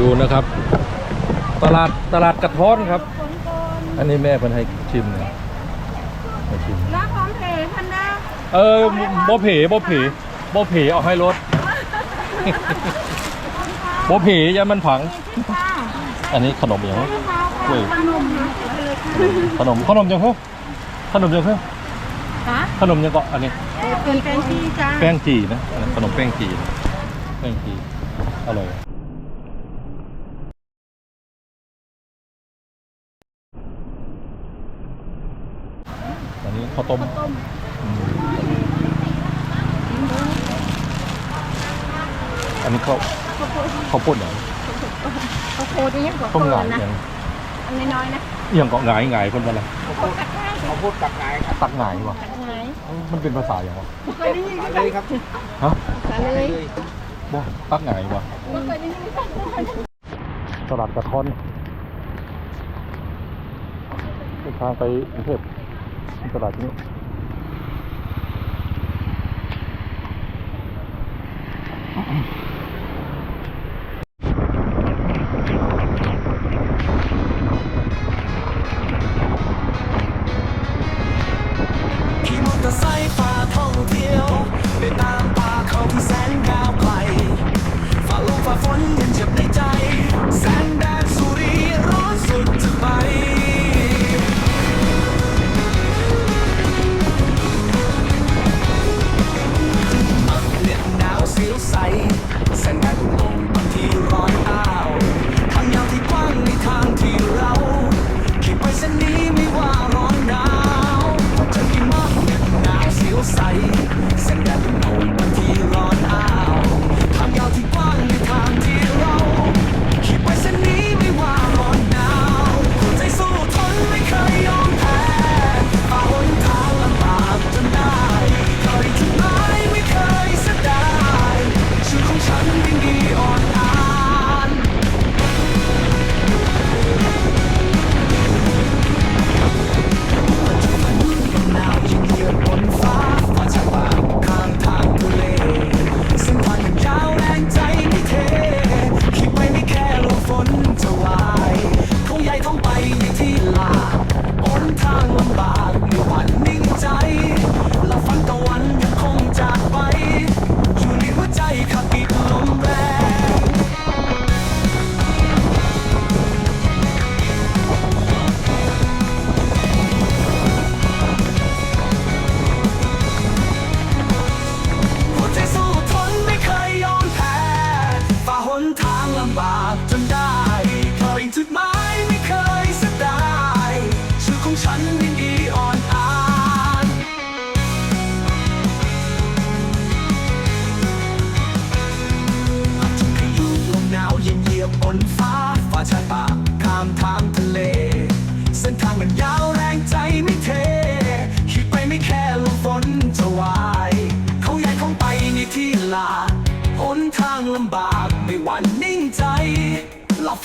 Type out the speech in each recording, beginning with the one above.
ดูนะครับ ตลาดตลาดกระท้อนครับ อันนี้แม่เพิ่นให้ชิมนะให้ชิมแล้วพร้อมเพย์พันดาเออบ่เผบ่เผบ่เผเอาให้รถบ่เผอย่ามันผังค่ะอันนี้ขนมอย่างให้เขาเว้ยขนมนะขนมขนมยังเพิ่มขนมยังเพิ่มฮะขนมยังเกาะอันนี้เป็นแป้งที่จ้าแป้งจีนะอันนั้นขนมแป้งจีนะแป้งจีอร่อย นนี้ข้าวต้มต้มอืมอันนี้ข้าวข้าวโพดข้าวปุ้นเหรอข้าวโพดนี่ยังกว่าต้มเปิหงาดยนะอย่างอันน้อยๆนะเอียงเกาะหงายหงายคนวันละข้าวโพดตักได้เขาพูดกับนายครับตักหงายวะตักไหนมันเป็นภาษาอย่างวะเคยได้ยินมาไหมเลยครับฮะตักเลยบ่ตักหงายวะเคยได้ยินไหมตลาดกระท้อนเดินทางไปกรุงเทพ ตลาด วั่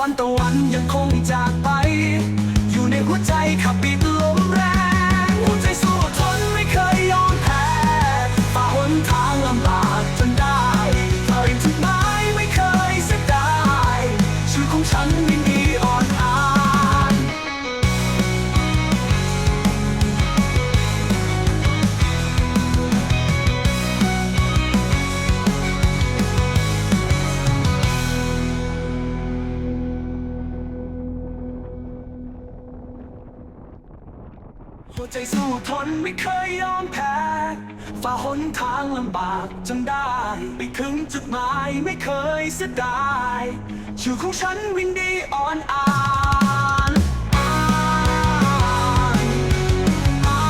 ันตะวันยังคงจากไป อยู่ในหัวใจขับบิดลมแรง หัวใจสู้ทนไม่เคยยอมแพ้ฝ่าหนทางลำบาก ถึงจุดหมายไม่เคยเสียดาย ชื่อของฉันวินดีออนอานอ่านอ่า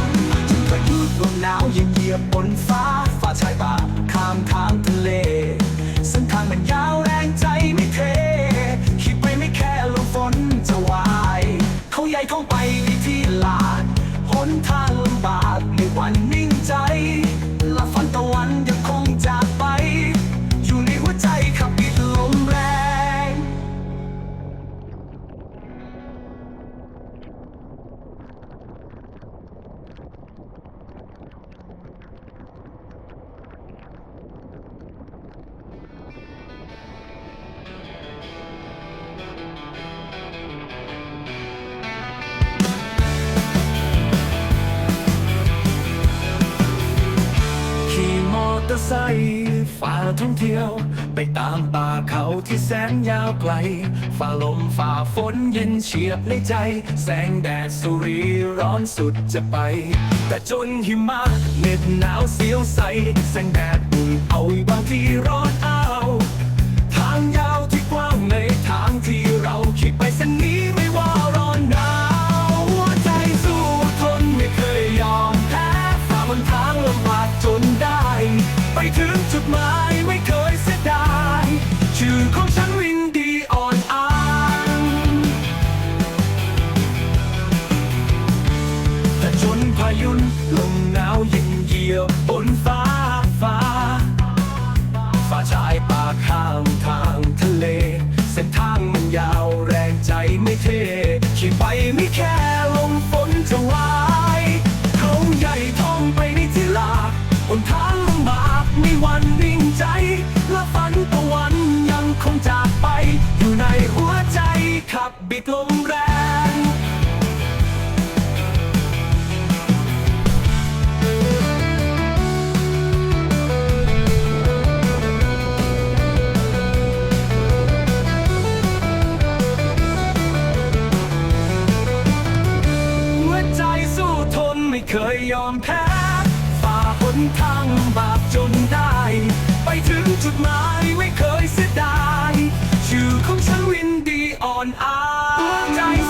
นจนพายุลมหนาวเย็นเหยียบบนฟ้าฟ้าชายป่าข้ามทางทะเลเส้นทางมันยาว ตามป่าเขาที่แสนยาวไกล ฝ่าลมฝ่าฝนเย็นเฉียบในใจ แสงแดดสุรีร้อนสุดจะไป แต่จนหิมะเหน็บหนาวเสียวใส แสงแดดอุ่นเอาบางทีร้อนอา ขับบิดลมแรงหัวใจสู้ทนไม่เคยยอมแพ้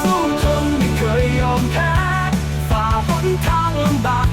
สู้ทนไม่เคยยอมแพ้ฝ่าฝนทางลำบาก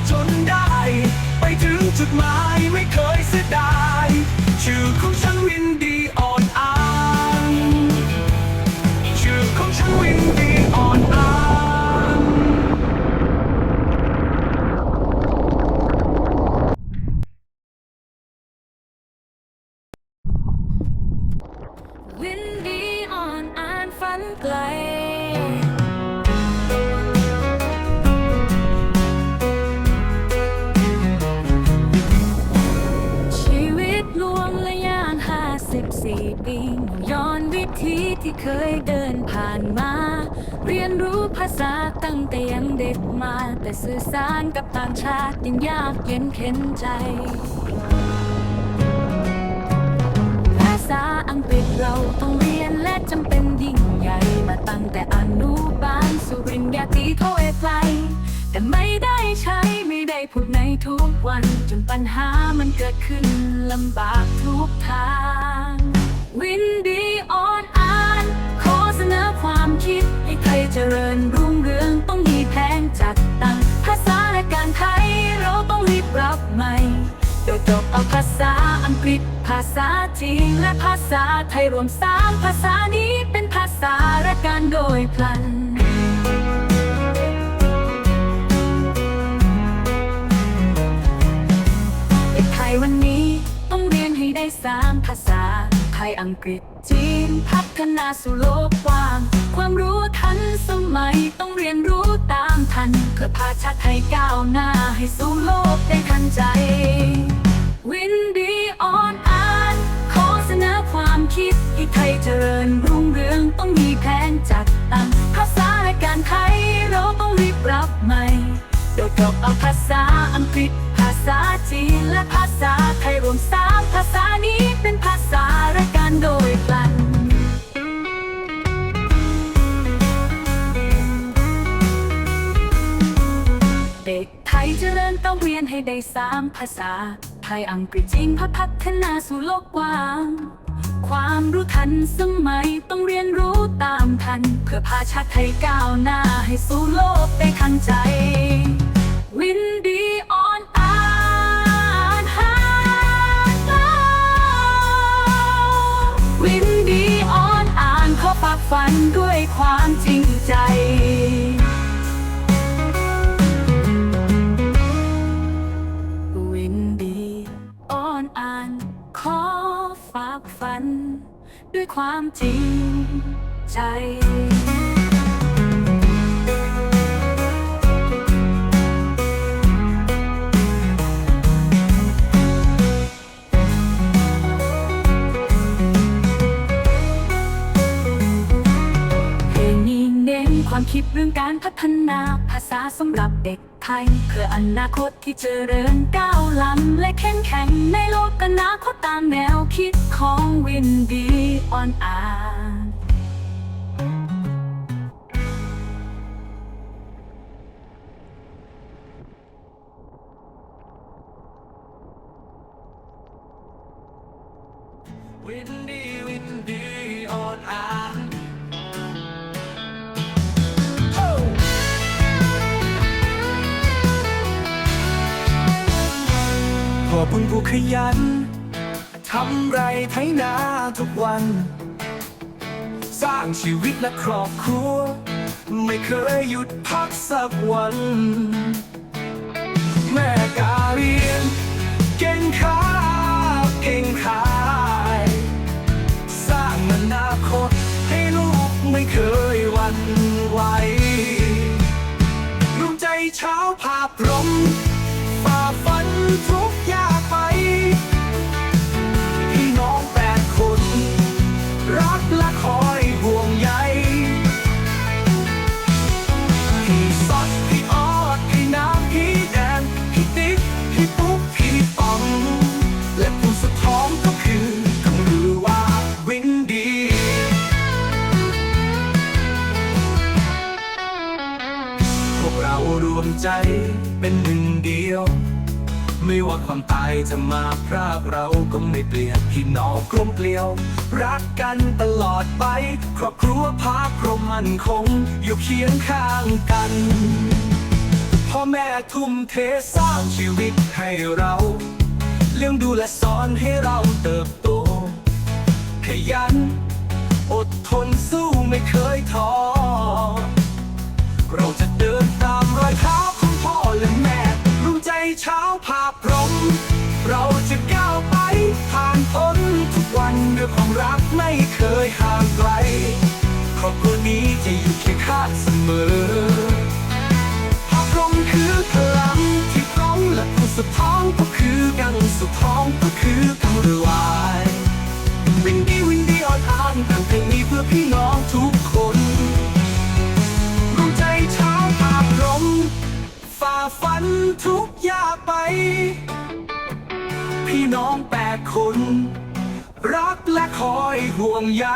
เคยเดินผ่านมา เรียนรู้ภาษาตั้งแต่ยังเด็กมา แต่สื่อสารกับต่างชาติยังยากเย็นเข็นใจ ภาษาอังกฤษเราต้องเรียนและจำเป็นยิ่งใหญ่ มาตั้งแต่อนุบาลสุริญญาตีโทเอกไลแต่ไม่ได้ใช้ไม่ได้พูดในทุกวัน จนปัญหามันเกิดขึ้นลำบากทุกทางวิน ความคิดให้ใครเจริญรุ่งเรืองต้องมีแผนจัดตั้งภาษาและการไทยเราต้องรีบรับใหม่ โดยจบเอาภาษาอังกฤษ ภาษาจีนและภาษาไทยรวมสามภาษานี้เป็นภาษาและการโดยพลันเด็กไทยวันนี้ต้องเรียนให้ได้สามภาษา ไทยอังกฤษ จีนพัฒนาสู่โลกกว้าง ความรู้ทันสมัยต้องเรียนรู้ตามทัน เพื่อพาชาติไทยก้าวหน้าให้สู่โลกได้ทันใจ วินดีออนอ่านขอเสนอความคิดให้ไทยเจริญรุ่งเรืองต้องมีแผนจัดตั้งภาษาและการไทยเราต้องรีบรับใหม่โดยจบเอาภาษาอังกฤษ ภาษาจีนและภาษาไทยรวมสามภาษานี้ ให้ได้สามภาษา ไทยอังกฤษจีนพัพัฒนาสู่โลกกว้าง ความรู้ทันสมัยต้องเรียนรู้ตามทัน เพื่อพาชาติไทยก้าวหน้าให้สู่โลกได้ทันใจ วินดีออนอ่านหาวินดีออนอ่านขอฝากฝันด้วยความจริงใจ ด้วยความจริงใจเพลงนี้เน้นความคิดเรื่องการพัฒนาภาษาสำหรับเด็ก ภัยเพื่ออนาคตที่เจริญก้าวล้ำและเข้มแข็งในโลกอนาคตตามแนวคิดของวินดีออนอาร์วินดี ขอบคุณผู้ขยันทำไรไถนาทุกวัน สร้างชีวิตและครอบครัว ไม่เคยหยุดพักสักวัน แม่กาเรียนเก่งขา ใจเป็นหนึ่งเดียว ไม่ว่าความตายจะมาพรากเราก็ไม่เปลี่ยนพี่น้องกลมเกลียว รักกันตลอดไป ครอบครัวภาครมมันคง อยู่เคียงข้างกันพ่อแม่ทุ่มเทสร้างชีวิตให้เราเลี้ยงดูและสอนให้เราเติบโต ขยัน อดทนสู้ไม่เคยท้อ จะอยู่เคียงข้างเสมอภาพรมคือพลังที่พร้อมและผู้สุท้องก็คือกังสุท้องก็คือกำเรือวายวินดีวินดี้ออนอาร์แต่งเพลงนี้เพื่อพี่น้องทุกคนรวมใจเช้าภาพรมฝ่าฟันทุกยากไป พี่น้องแปดคน รักและคอยห่วงใย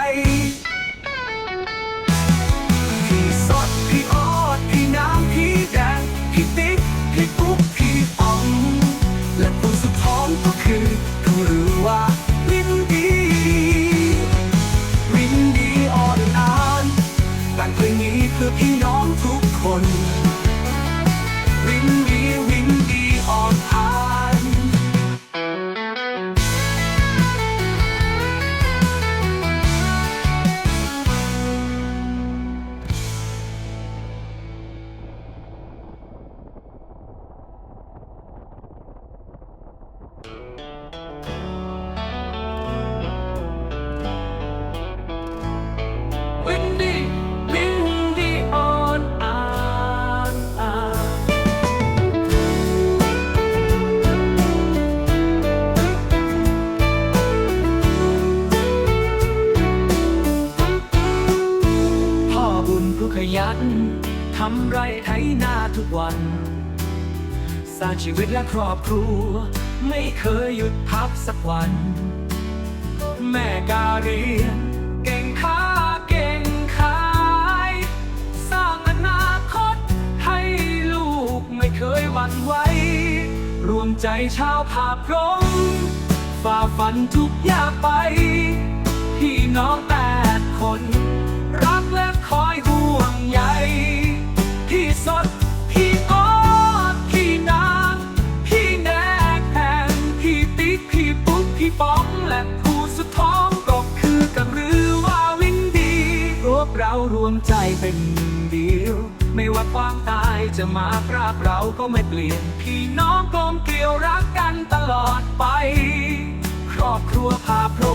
สร้างชีวิตและครอบครัว ไม่เคยหยุดพักสักวัน แม่กาเรียนเก่งค้าเก่งขาย สร้างอนาคตให้ลูกไม่เคยหวั่นไหวรวมใจชาวภาพรมฝ่าฟันทุกยากไป พี่น้องแปดคน รักและคอยห่วงใย วมใจเป็นเดียว ไม่ว่าความตายจะมาพรากเราก็ไม่เปลี่ยน พี่น้องกลมเกลียวรักกันตลอดไป ครอบครัวพาพร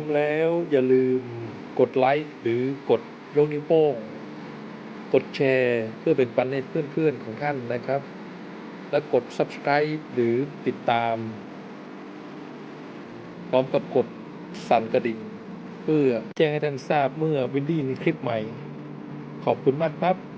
มแล้วอย่าลืมกดไลค์หรือกดยกนิ้วโป้ง กดแชร์เพื่อเป็นปันให้เพื่อนๆของท่านนะครับ และกด subscribe หรือติดตาม พร้อมกับกดสั่นกระดิ่ง เพื่อแจ้งให้ท่านทราบเมื่อวินดี้มีคลิปใหม่ ขอบคุณมากครับ